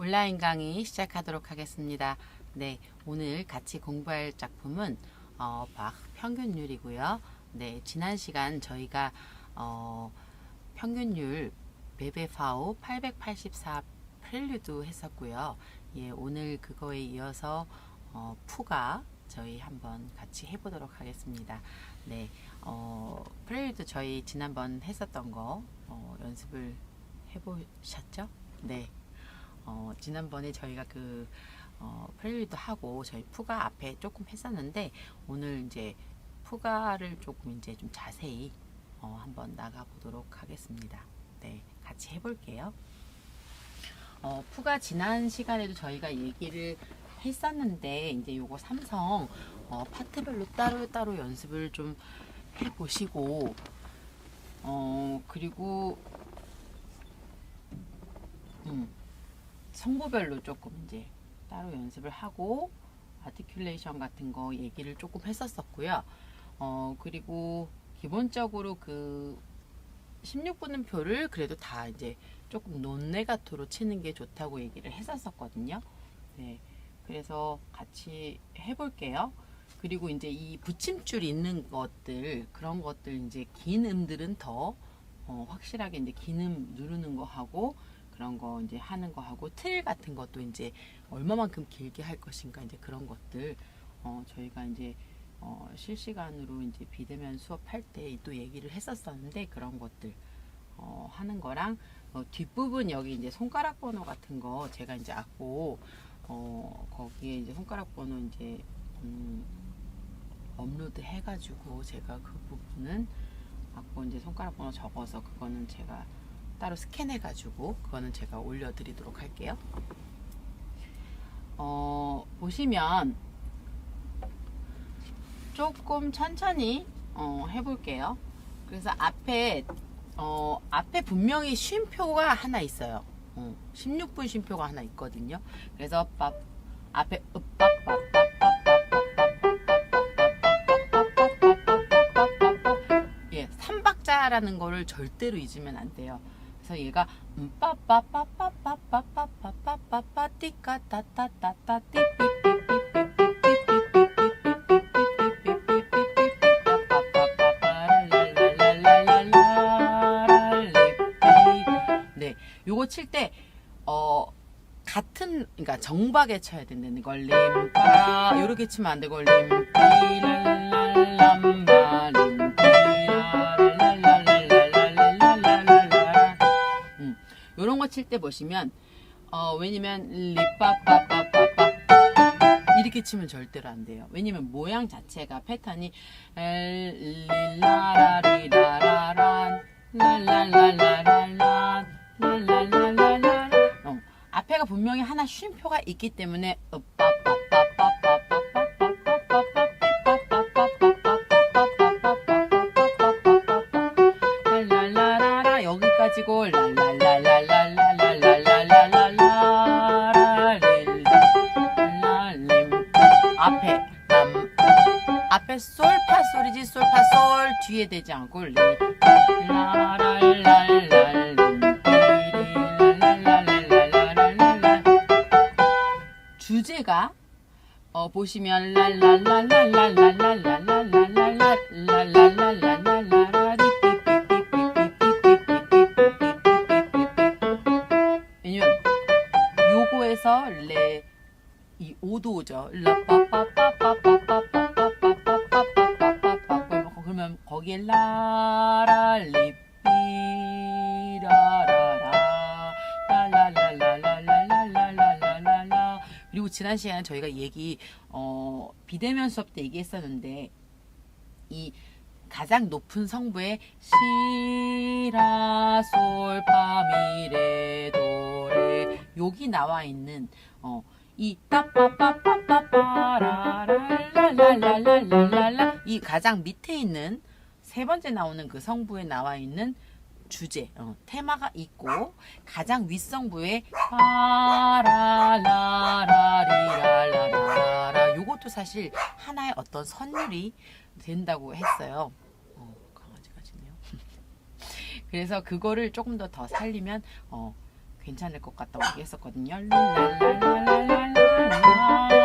온라인 강의 시작하도록 하겠습니다. 네, 오늘 같이 공부할 작품은 어, 박 평균율이고요. 네, 지난 시간 저희가 어, 평균율 베베파오 884 프렐류드 했었고요. 예, 오늘 그거에 이어서 어, 푸가 저희 한번 같이 해보도록 하겠습니다. 네, 어, 프렐류드 저희 지난번 했었던 거 어, 연습을 해보셨죠? 네. 어, 지난번에 저희가 그 어, 프렐류드 하고 저희 푸가 앞에 조금 했었는데 오늘 이제 푸가를 조금 이제 좀 자세히 어, 한번 나가 보도록 하겠습니다. 네, 같이 해볼게요. 어, 푸가 지난 시간에도 저희가 얘기를 했었는데 이제 요거 삼성 어, 파트별로 따로 따로 연습을 좀 해보시고 어 그리고 음, 성부별로 조금 이제 따로 연습을 하고 아티큘레이션 같은 거 얘기를 조금 했었었고요. 어 그리고 기본적으로 그 16분음표를 그래도 다 이제 조금 논네가토로 치는 게 좋다고 얘기를 했었었거든요. 네. 그래서 같이 해볼게요. 그리고 이제 이 붙임줄 있는 것들 그런 것들 이제 긴 음들은 더 어, 확실하게 이제 긴 음 누르는 거 하고 그런 거 이제 하는 거 하고 틀 같은 것도 이제 얼마만큼 길게 할 것인가 이제 그런 것들 어, 저희가 이제 어, 실시간으로 이제 비대면 수업할 때 또 얘기를 했었었는데 그런 것들 어, 하는 거랑 어, 뒷부분 여기 이제 손가락 번호 같은 거 제가 이제 악보 어, 거기에 이제 손가락 번호 이제 음, 업로드 해가지고 제가 그 부분은 악보 이제 손가락 번호 적어서 그거는 제가 따로 스캔해가지고 그거는 제가 올려드리도록 할게요. 어, 보시면 조금 천천히 어, 해볼게요. 그래서 앞에 어, 앞에 분명히 쉼표가 하나 있어요. 어, 16분 쉼표가 하나 있거든요. 그래서 밥 앞에 예, 3박자라는 거를 절대로 잊으면 안 돼요. 그래서 얘가 네, 요거 칠 때 어 같은 그러니까 정박에 쳐야 된다는 걸 림빠 요렇게 치면 안 되고 림삐랄랄람바 음, 요런 거 칠 때 보시면 어 왜냐면 리빠빠빠빠빠 이렇게 치면 절대로 안 돼요. 왜냐면 모양 자체가 패턴이 엘리라라리라라란 랄랄랄라랄란 랄랄랄랄라 어, 앞에가 분명히 하나 쉼표가 있기 때문에 랄랄 뒤에 되지 않고 리 라랄랄랄 주제가 어 보시면 왜냐면 요거에서 레이 오도죠. 라빠빠빠빠빠빠빠빠빠빠빠빠빠 그러면 거기에 라랄리삐 라라라 라랄랄랄랄랄랄랄랄라 그리고 지난 시간에 저희가 얘기 어 비대면 수업 때 얘기했었는데 이 가장 높은 성부의 시라솔 파미레 도레 여기 나와 있는 어 이 가장 밑에 있는 세 번째 나오는 그 성부에 나와 있는 주제 어, 테마가 있고 가장 윗성부에 파라라라리라라라 요것도 사실 하나의 어떤 선율이 된다고 했어요. 어, 강아지가 짖네요. 그래서 그거를 조금 더 더 살리면 어, 괜찮을 것 같다고 얘기했었거든요. 보면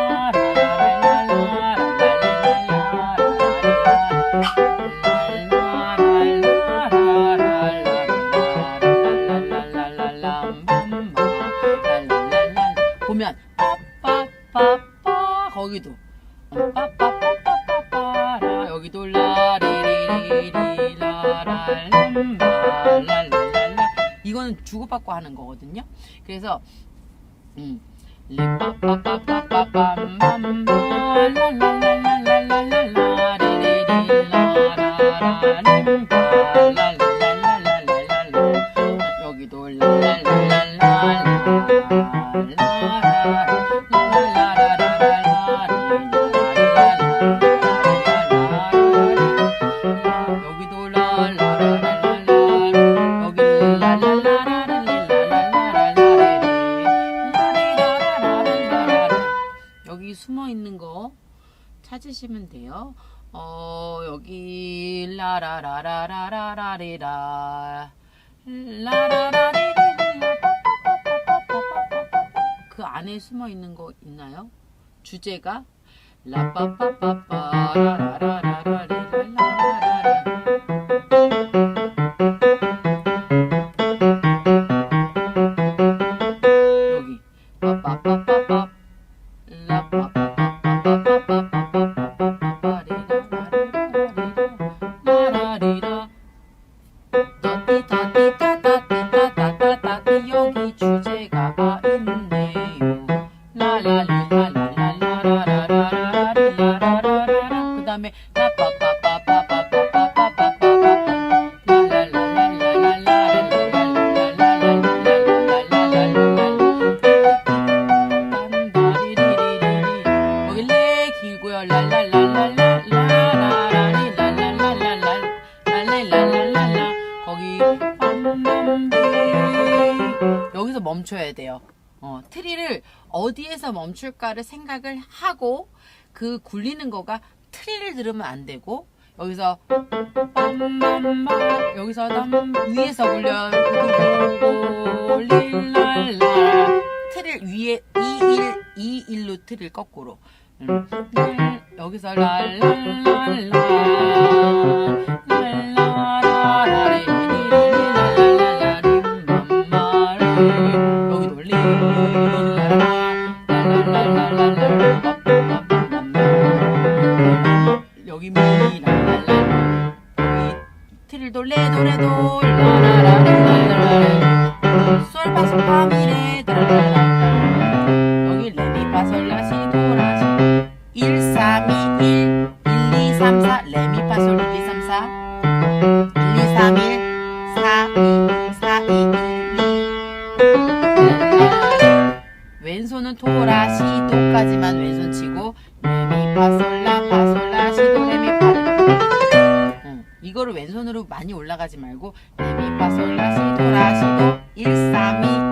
이거는 주고받고 하는 거거든요. 그래서 음. 여기도 랄랄랄랄랄라 여기 라라라라라라라리라 라라라리리라 그 안에 숨어 있는 거 있나요? 주제가 라빠빠빠빠 라라라라라리랄라라라 멈춰야 돼요. 어, 트리를 어디에서 멈출까를 생각을 하고 그 굴리는 거가 트리를 들으면 안 되고 여기서 여기서 담 위에서 굴려 트리를 위에 2일 2일로 트리를 거꾸로. 음, 랄, 여기서 랄랄랄라 왼손은 토라시 도까지만 왼손 치고 레미 파솔라 파솔라 시 도 레미 파 응. 이거를 왼손으로 많이 올라가지 말고 레미 파솔라 시 도라 시 도 1 3 2 1 1 2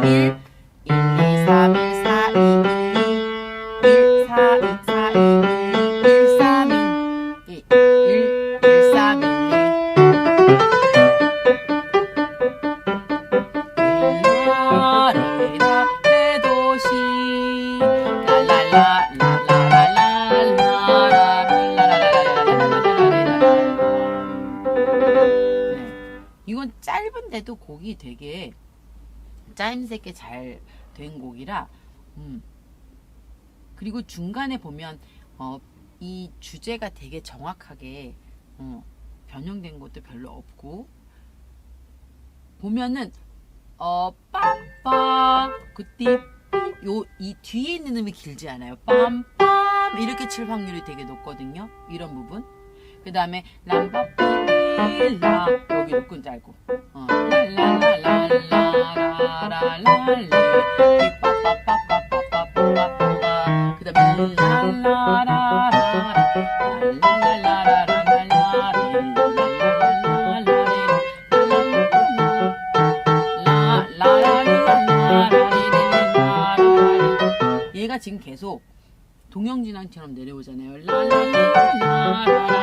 잘된 곡이라 음. 그리고 중간에 보면 어, 이 주제가 되게 정확하게 어, 변형된 것도 별로 없고 보면은 어 빰빰 그띠 요이 뒤에 있는 음이 길지 않아요. 빰빰 이렇게 칠 확률이 되게 높거든요. 이런 부분. 그 다음에 람바삐 라. 여기 높은 짧고. 어, 랄랄랄랄라라랄리 삐빠빠빠빠빠빠빠빠빠 그 다음에 얘가 지금 계속 동영진항처럼 내려오잖아요. 이 주제도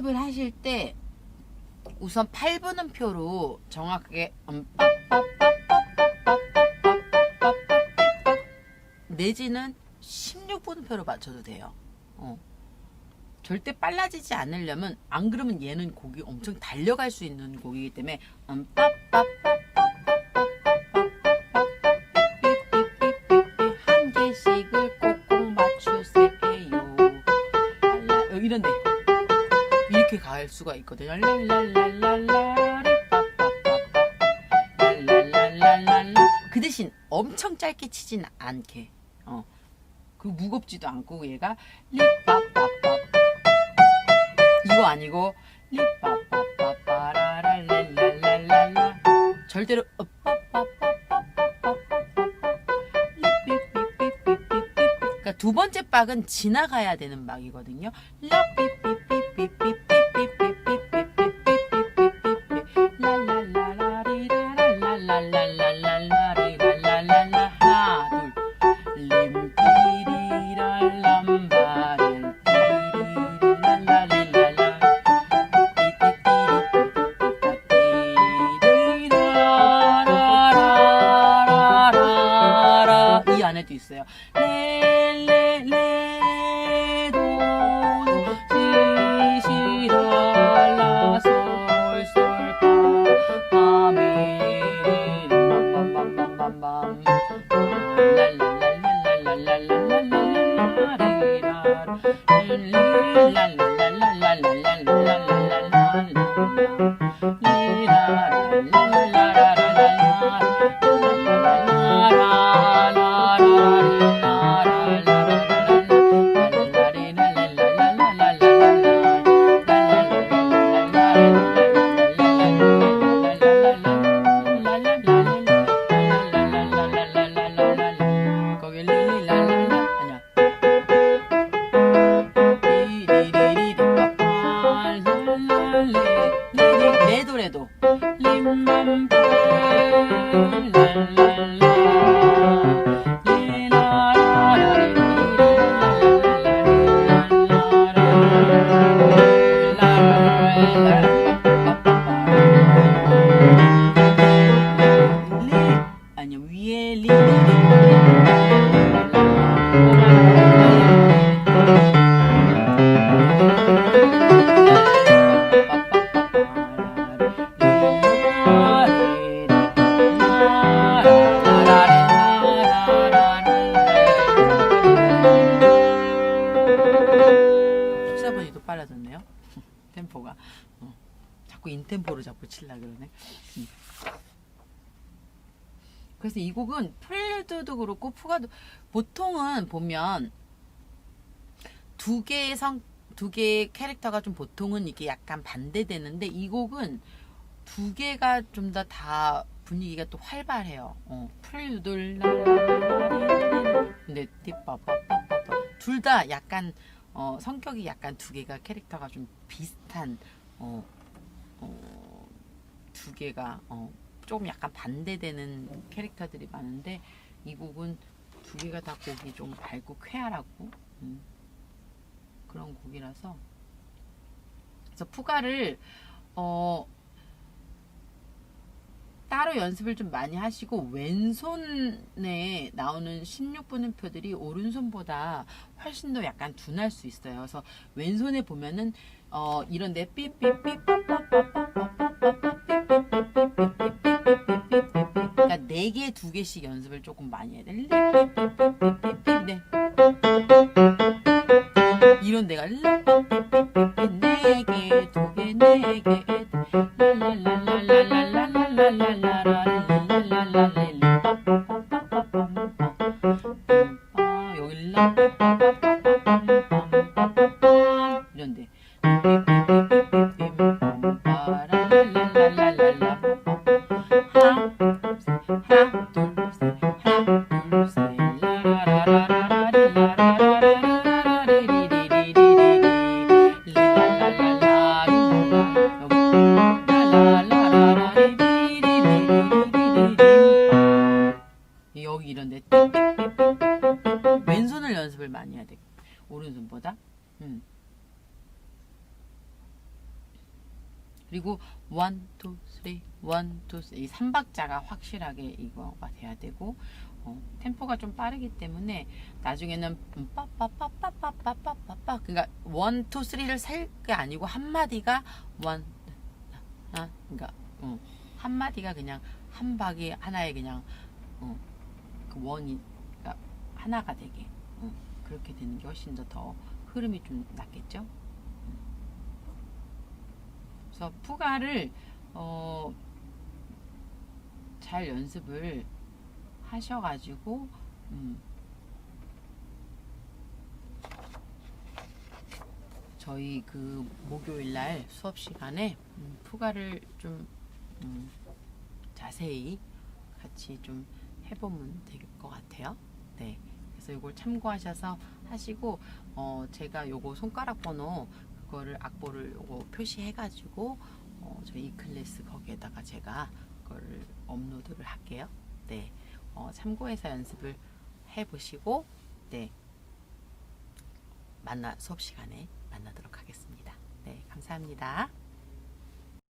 연습을 하실 때 우선 8분음표로 정확하게 음, 내지는 16분음표로 맞춰도 돼요. 어. 절대 빨라지지 않으려면 안 그러면 얘는 곡이 엄청 달려갈 수 있는 곡이기 때문에 음, 한 랄랄랄랄랄라 그 대신 엄청 짧게 치진 않게. 어. 그 무겁지도 않고 얘가 리빠빠빠 이거 아니고 리빠빠빠빠라랄랄랄랄라 절대로 그러니까 두 번째 박은 지나가야 되는 박이거든요. 랄랄라라리라랄랄 안에도 있어요. 레레레 템포가 어, 자꾸 인템포로 자꾸 칠라 그러네. 음. 그래서 이 곡은 프렐류드도 그렇고 푸가도 보통은 보면 두 개의 성, 두 개의 캐릭터가 좀 보통은 이게 약간 반대되는데 이 곡은 두 개가 좀 더 다 분위기가 또 활발해요. 어, 프렐류드 근데 둘 다 약간 어, 성격이 약간 두 개가 캐릭터가 좀 비슷한 어, 어, 두 개가 어, 조금 약간 반대되는 캐릭터들이 많은데 이 곡은 두 개가 다 곡이 좀 밝고 쾌활하고 음, 그런 곡이라서. 그래서 푸가를 어 따로 연습을 좀 많이 하시고 왼손에 나오는 16분음표들이 오른손보다 훨씬 더 약간 둔할 수 있어요. 그래서 왼손에 보면은 어 이런데 삐삐삐 그러니까 네 개, 두 개씩 연습을 조금 많이 해야 돼. 네. 이런 데가 네 개, 두 개, 네 개, la la la 3박자가 확실하게 이거가 돼야 되고 어, 템포가 좀 빠르기 때문에 나중에는 음, 빠빠빠빠빠빠빠빠 그러니까 원, 투, 쓰리를 살 게 아니고 한 마디가 원, 아, 아, 그러니까 어, 한 마디가 그냥 한 박이 하나의 그냥 어, 그 원이 그러니까 하나가 되게 어, 그렇게 되는 게 훨씬 더, 더 흐름이 좀 낫겠죠. 음. 그래서 푸가를 어. 잘 연습을 하셔가지고 음, 저희 그 목요일 날 수업 시간에 음, 푸가를 좀 음, 자세히 같이 좀 해보면 될 것 같아요. 네. 그래서 이걸 참고하셔서 하시고 어, 제가 요거 손가락 번호 그거를 악보를 요거 표시해가지고 어, 저희 이 클래스 거기에다가 제가 그거를 업로드를 할게요. 네. 어, 참고해서 연습을 해보시고 네. 만나 수업 시간에 만나도록 하겠습니다. 네, 감사합니다.